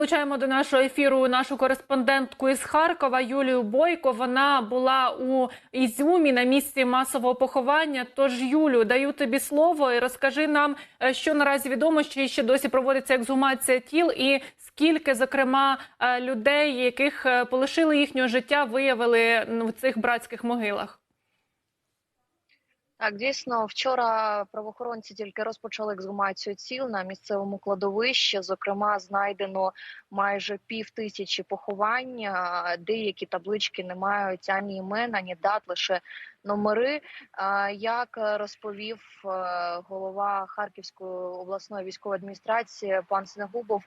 Долучаємо до нашого ефіру нашу кореспондентку із Харкова Юлію Бойко. Вона була у Ізюмі на місці масового поховання. Тож, Юлю, даю тобі слово і розкажи нам, е, що наразі відомо, чи ще досі проводиться ексгумація тіл, і скільки, зокрема, е, людей, яких е, полишили їхнього життя, виявили в цих братських могилах. Так, дійсно, вчора правоохоронці тільки розпочали ексгумацію тіл на місцевому кладовищі. Зокрема, знайдено майже пів тисячі поховань. Деякі таблички не мають ані імен, ані дат, лише номери. Як розповів е, голова Харківської обласної військової адміністрації пан Снегубов,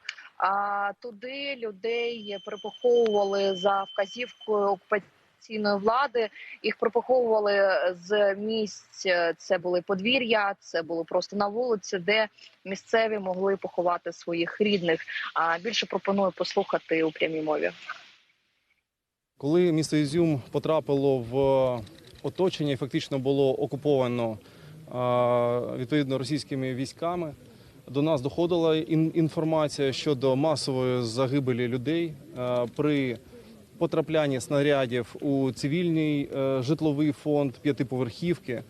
туди людей припоховували за вказівкою окупації окупаційної влади. Їх пропаховували з місць. Це були подвір'я, це було просто на вулиці, де місцеві могли поховати своїх рідних. А більше пропоную послухати у прямій мові. Коли місто Ізюм потрапило в оточення і фактично було окуповано відповідно російськими військами, до нас доходила ін- інформація щодо масової загибелі людей при потраплянні снарядів у цивільний е, житловий фонд п'ятиповерхівки.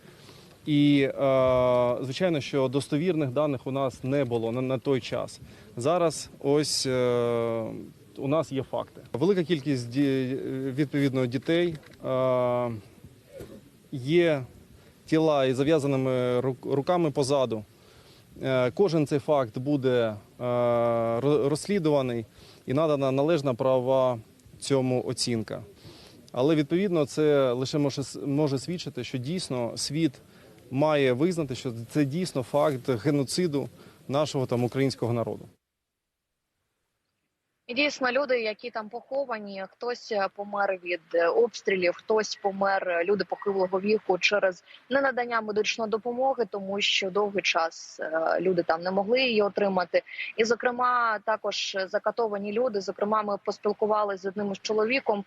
І е, звичайно, що достовірних даних у нас не було на, той час. Зараз ось е, у нас є факти. Велика кількість відповідно дітей є тіла із зав'язаними руками позаду. Кожен цей факт буде розслідуваний і надана належна правова цьому оцінка. Але відповідно це лише може, може свідчити, що дійсно світ має визнати, що це дійсно факт геноциду нашого там українського народу. І дійсно люди, які там поховані, хтось е, помер від е, обстрілів, хтось помер е, люди похилого віку через ненадання медичної допомоги, тому що довгий час люди там не могли її отримати. І, зокрема, також закатовані люди. Зокрема, ми поспілкувалися з одним із чоловіком,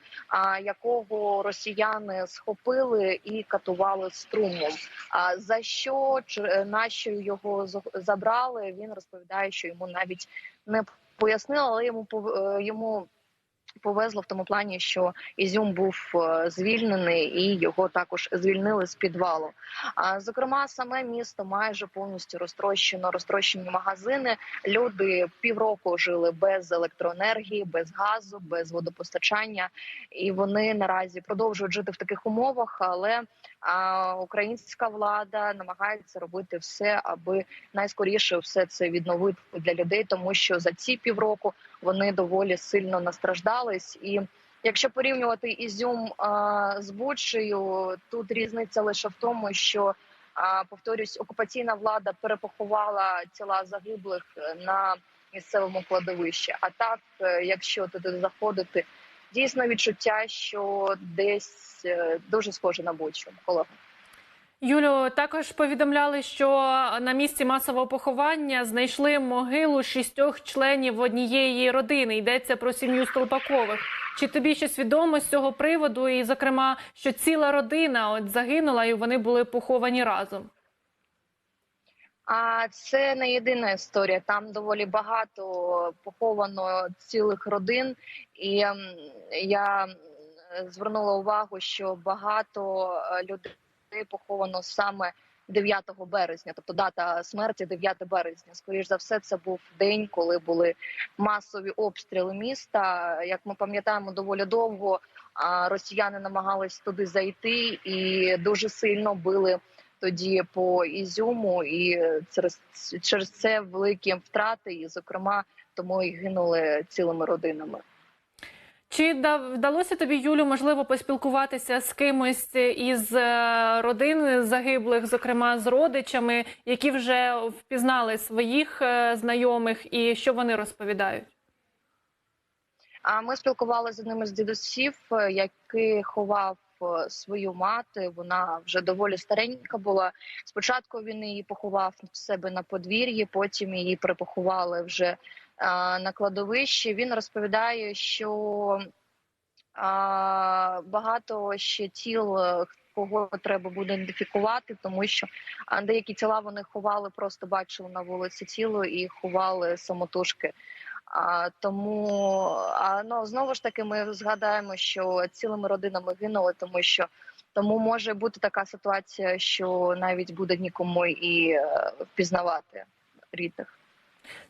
якого росіяни схопили і катували струмом. А за що на що його забрали? Він розповідає, що йому навіть не пояснила, але йому е, йому повезло в тому плані, що Ізюм був е, звільнений і його також звільнили з підвалу. А зокрема, саме місто майже повністю розтрощено, розтрощені магазини. Люди півроку жили без електроенергії, без газу, без водопостачання, і вони наразі продовжують жити в таких умовах, але а, українська влада намагається робити все, аби найскоріше все це відновити для людей, тому що за ці півроку вони доволі сильно настраждались. І якщо порівнювати Ізюм з Бучею, тут різниця лише в тому, що повторюсь, окупаційна влада перепоховала тіла загиблих е, на місцевому кладовищі. А так, е, якщо туди заходити, дійсно відчуття, що десь е, дуже схоже на Бучу. Колега. Юлю, також повідомляли, що на місці масового поховання знайшли могилу шістьох членів однієї родини. Йдеться про сім'ю Столпакових. Чи тобі щось відомо з цього приводу? І, зокрема, що ціла родина от загинула, і вони були поховані разом. А це не єдина історія. Там доволі багато поховано цілих родин, і ем, я звернула увагу, що багато е, людей поховано саме 9 березня, тобто дата смерті 9 березня. Скоріш за все, це був день, коли були масові обстріли міста. Як ми пам'ятаємо, доволі довго росіяни намагались туди зайти і дуже сильно били тоді по Ізюму, і через, через це великі втрати, і зокрема тому і гинули цілими родинами. Чи да- вдалося тобі, Юлю, можливо, поспілкуватися з кимось із е, родин загиблих, зокрема з родичами, які вже впізнали своїх е, знайомих, і що вони розповідають? А ми спілкувалися з одним із дідусів, е, який ховав свою мати. Вона вже доволі старенька була. Спочатку він її поховав в себе на подвір'ї, потім її припоховали вже на кладовищі. Він розповідає, що багато ще тіл. е, Кого треба буде ідентифікувати, тому що деякі тіла вони ховали, просто бачили на вулиці тіло і ховали самотужки. А, тому а, ну, знову ж таки ми згадаємо, що цілими родинами гинули, тому що тому може бути така ситуація, що навіть буде нікому і е, впізнавати рідних.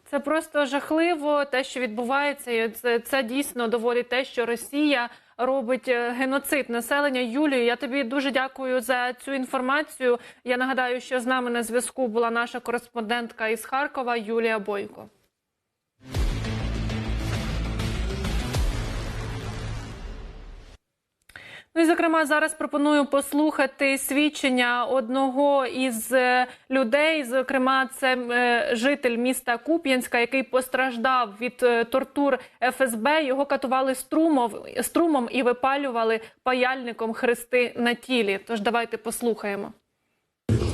Це просто жахливо, те, що відбувається, і це, це дійсно доводить те, що Росія робить е, геноцид населення. Юлію, я тобі дуже дякую за цю інформацію. Я нагадаю, що з нами на зв'язку була наша кореспондентка із Харкова Юлія Бойко. Ну і зокрема, зараз пропоную послухати свідчення одного із е, людей. Зокрема, це е, житель міста Куп'янська, який постраждав від е, тортур ФСБ. Його катували струмом, струмом і випалювали паяльником хрести на тілі. Тож давайте послухаємо.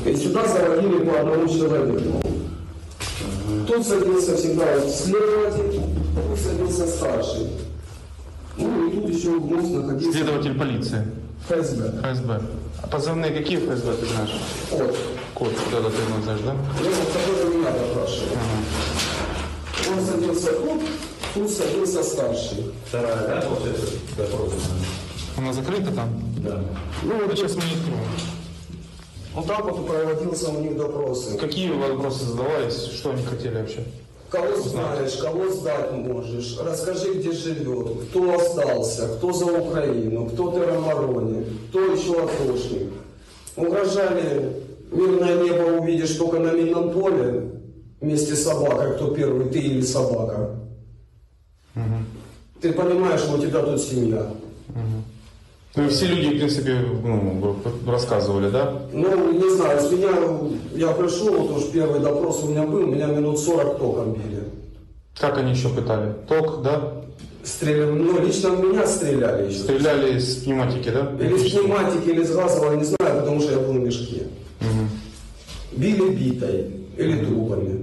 И сюда заводили по одному человеку. Тут садился всегда следователь, тут садился старший. Ну и тут еще вновь находился Следователь полиции, ФСБ. ФСБ. А позывные какие ФСБ ты знаешь? Вот. Код, да, да, ты его знаешь, да? Ну, вот который меня допрашивал. Он садился тут, тут садился старший. Вторая, да, вот это допрос? Она закрыта там? Да. Ну, Ну, вот, сейчас мы не откроем. вот так вот проводился у них допросы. Какие вопросы задавались? Что они хотели вообще? Кого знаешь, кого сдать можешь, расскажи, где живет, кто остался, кто за Украину, кто теромароне, кто еще атошник. Угрожали, мирное небо увидишь только на минном поле, вместе с собакой, кто первый, ты или собака. Ты понимаешь, что у тебя тут семья. Ну, все люди, в принципе, ну, рассказывали, да? Ну, не знаю, с меня, я пришел, вот уж первый допрос у меня был, меня минут 40 током били. Как они еще пытали? Ток, да? Стреляли, ну, лично в меня стреляли еще. Стреляли из пневматики, да? Или с пневматики, или с газового, не знаю, потому что я был в мешке. Мгм. Били битой или трупами.